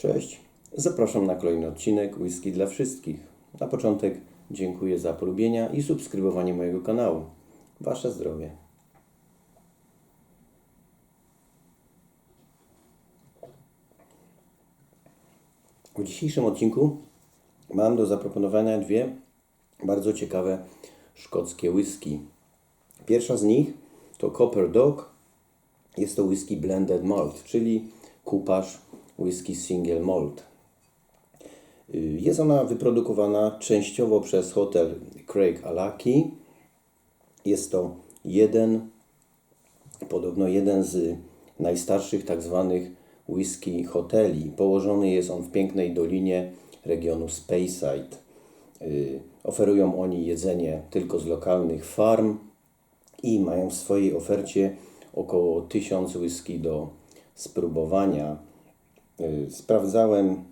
Cześć, zapraszam na kolejny odcinek Whisky dla wszystkich. Na początek dziękuję za polubienia i subskrybowanie mojego kanału. Wasze zdrowie. W dzisiejszym odcinku mam do zaproponowania dwie bardzo ciekawe szkockie whisky. Pierwsza z nich to Copper Dog. Jest to whisky blended malt, czyli kupasz whisky single malt. Y, Jest ona wyprodukowana częściowo przez hotel Craig Alaki. Jest to jeden, podobno jeden z najstarszych tak zwanych whisky hoteli. Położony jest on w pięknej dolinie regionu Speyside. Y, Oferują oni jedzenie tylko z lokalnych farm i mają w swojej ofercie około 1000 whisky do spróbowania. Y, Sprawdzałem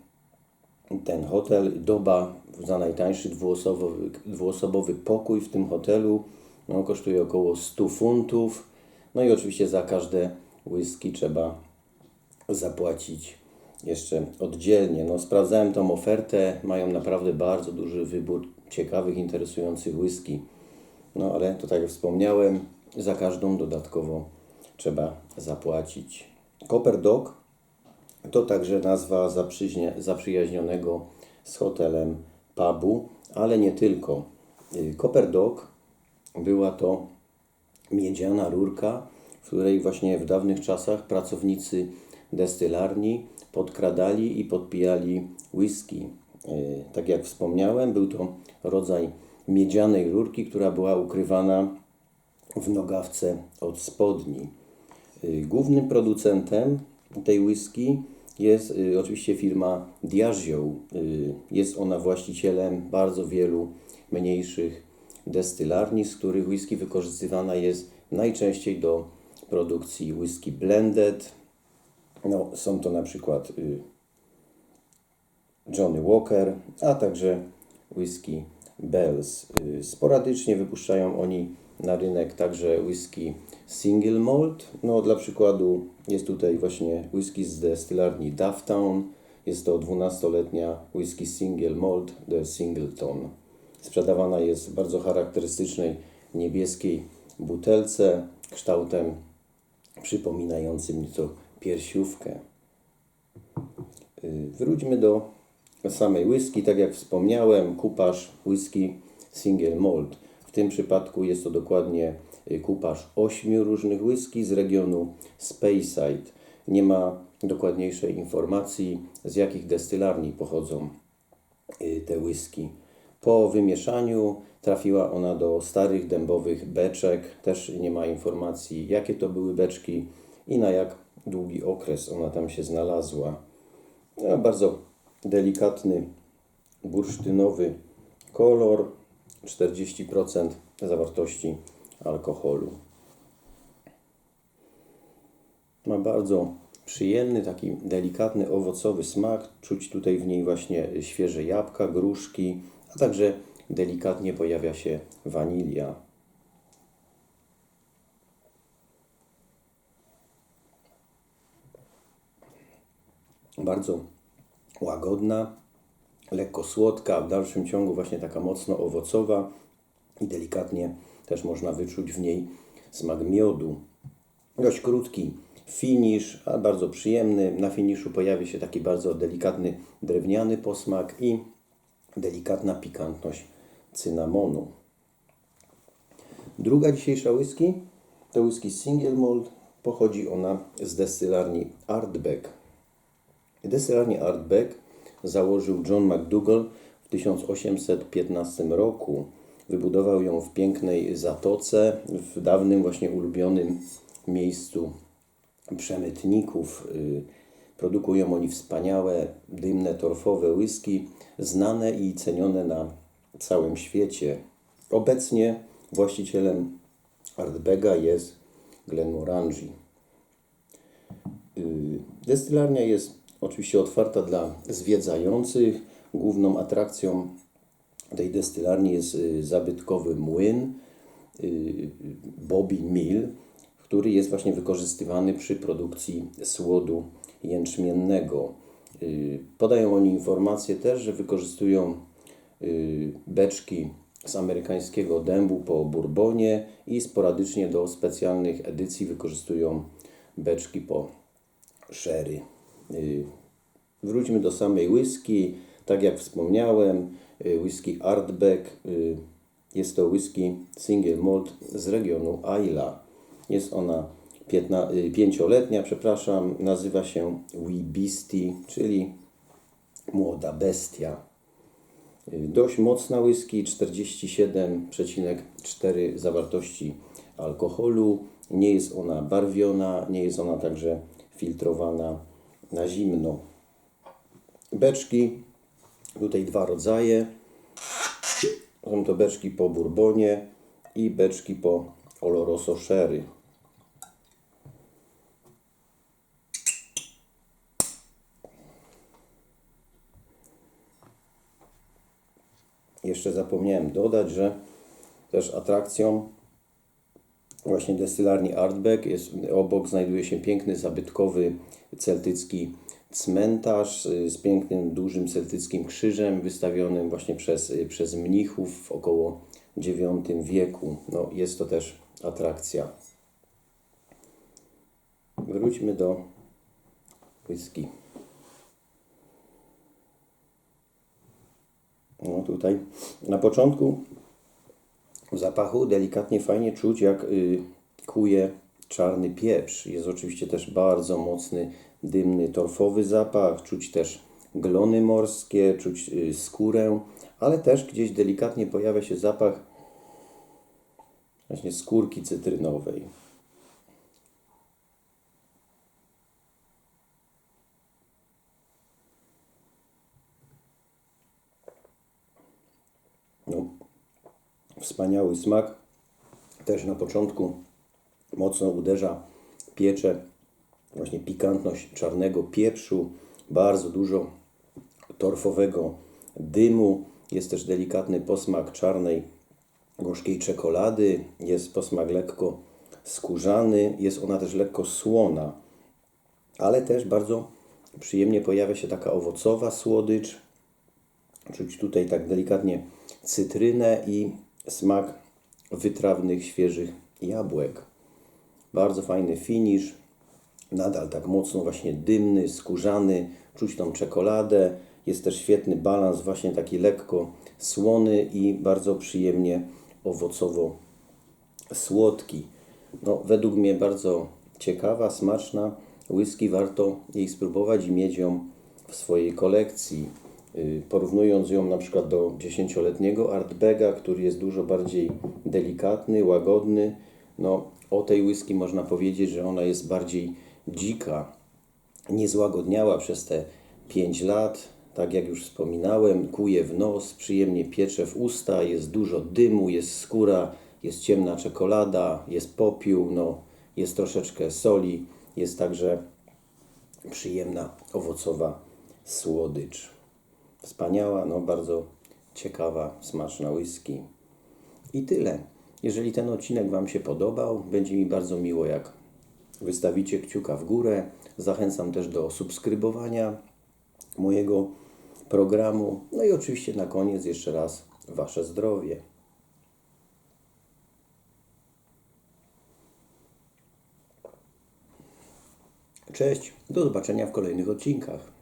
ten hotel, doba za najtańszy dwuosobowy, dwuosobowy pokój w tym hotelu no, kosztuje około 100 funtów. No i oczywiście za każde whisky trzeba zapłacić jeszcze oddzielnie. No, sprawdzałem tą ofertę, mają naprawdę bardzo duży wybór ciekawych, interesujących whisky. No ale to tak jak wspomniałem, za każdą dodatkowo trzeba zapłacić. Copper Dog to także nazwa zaprzyjaźnionego z hotelem pubu, ale nie tylko. Y, Copper Dog była to miedziana rurka, w której właśnie w dawnych czasach pracownicy destylarni podkradali i podpijali whisky. Y, Tak jak wspomniałem, był to rodzaj miedzianej rurki, która była ukrywana w nogawce od spodni. Y, Głównym producentem tej whisky jest y, oczywiście firma Diageo. Y, Jest ona właścicielem bardzo wielu mniejszych destylarni, z których whisky wykorzystywana jest najczęściej do produkcji whisky blended. No, są to na przykład y, Johnny Walker, a także whisky Bells. Sporadycznie wypuszczają oni na rynek także whisky single malt. No, dla przykładu jest tutaj właśnie whisky z destylarni Dufftown. Jest to 12-letnia whisky single malt The Singleton. Sprzedawana jest w bardzo charakterystycznej niebieskiej butelce kształtem przypominającym nieco piersiówkę. Y, Wróćmy do samej whisky. Tak jak wspomniałem, kupasz whisky single malt. Tym przypadku jest to dokładnie y, kupasz ośmiu różnych whisky z regionu Speyside. Nie ma dokładniejszej informacji, z jakich destylarni pochodzą y, te whisky. Po wymieszaniu trafiła ona do starych dębowych beczek. Też nie ma informacji, jakie to były beczki i na jak długi okres ona tam się znalazła. No, bardzo delikatny, bursztynowy kolor, 40% zawartości alkoholu. Ma bardzo przyjemny, taki delikatny, owocowy smak. Czuć tutaj w niej właśnie świeże jabłka, gruszki, a także delikatnie pojawia się wanilia. Bardzo łagodna, lekko słodka, a w dalszym ciągu właśnie taka mocno owocowa i delikatnie też można wyczuć w niej smak miodu. Dość krótki finish, a bardzo przyjemny. Na finiszu pojawi się taki bardzo delikatny drewniany posmak i delikatna pikantność cynamonu. Druga dzisiejsza whisky to whisky single malt. Pochodzi ona z destylarni Artbeck. Destylarnię Artbeck założył John McDougall w 1815 roku. Wybudował ją w pięknej zatoce, w dawnym właśnie ulubionym miejscu przemytników. Y, Produkują oni wspaniałe, dymne, torfowe whisky, znane i cenione na całym świecie. Obecnie właścicielem Artbega jest Glenmorangie. Y, Destylarnia jest oczywiście otwarta dla zwiedzających. Główną atrakcją tej destylarni jest y, zabytkowy młyn y, Bobby Mill, który jest właśnie wykorzystywany przy produkcji słodu jęczmiennego. Y, Podają oni informację też, że wykorzystują beczki z amerykańskiego dębu po bourbonie i sporadycznie do specjalnych edycji wykorzystują beczki po sherry. Y, Wróćmy do samej whisky. Tak jak wspomniałem, y, whisky Artback y, jest to whisky single malt z regionu Isla. Jest ona piętna- pięcioletnia, przepraszam, nazywa się Wee Beastie, czyli młoda bestia. Dość mocna whisky, 47,4 zawartości alkoholu. Nie jest ona barwiona, nie jest ona także filtrowana na zimno. Beczki, tutaj dwa rodzaje. Są to beczki po bourbonie i beczki po oloroso sherry. Jeszcze zapomniałem dodać, że też atrakcją właśnie destylarni Artbeck jest obok znajduje się piękny zabytkowy celtycki cmentarz y, z pięknym dużym celtyckim krzyżem wystawionym właśnie przez, y, przez mnichów w około IX wieku. No, jest to też atrakcja. Wróćmy do whisky. No tutaj na początku zapachu delikatnie fajnie czuć, jak y, kuje czarny pieprz. Jest oczywiście też bardzo mocny, dymny, torfowy zapach. Czuć też glony morskie, czuć y, skórę, ale też gdzieś delikatnie pojawia się zapach właśnie skórki cytrynowej. No, wspaniały smak. Też na początku mocno uderza, piecze właśnie pikantność czarnego pieprzu, bardzo dużo torfowego dymu. Jest też delikatny posmak czarnej, gorzkiej czekolady. Jest posmak lekko skórzany. Jest ona też lekko słona, ale też bardzo przyjemnie pojawia się taka owocowa słodycz. Czuć tutaj tak delikatnie cytrynę i smak wytrawnych, świeżych jabłek. Bardzo fajny finish. Nadal tak mocno właśnie dymny, skórzany. Czuć tą czekoladę. Jest też świetny balans, właśnie taki lekko słony i bardzo przyjemnie owocowo słodki. No, według mnie bardzo ciekawa, smaczna whisky. Warto jej spróbować i mieć ją w swojej kolekcji. Y, Porównując ją na przykład do 10-letniego Artbega, który jest dużo bardziej delikatny, łagodny, no o tej whisky można powiedzieć, że ona jest bardziej dzika, niezłagodniała przez te 5 lat. Tak jak już wspominałem, kuje w nos, przyjemnie piecze w usta, jest dużo dymu, jest skóra, jest ciemna czekolada, jest popiół, no, jest troszeczkę soli, jest także przyjemna owocowa słodycz. Wspaniała, no bardzo ciekawa, smaczna whisky. I tyle. Jeżeli ten odcinek Wam się podobał, będzie mi bardzo miło, jak wystawicie kciuka w górę. Zachęcam też do subskrybowania mojego programu. No i oczywiście na koniec jeszcze raz Wasze zdrowie. Cześć, do zobaczenia w kolejnych odcinkach.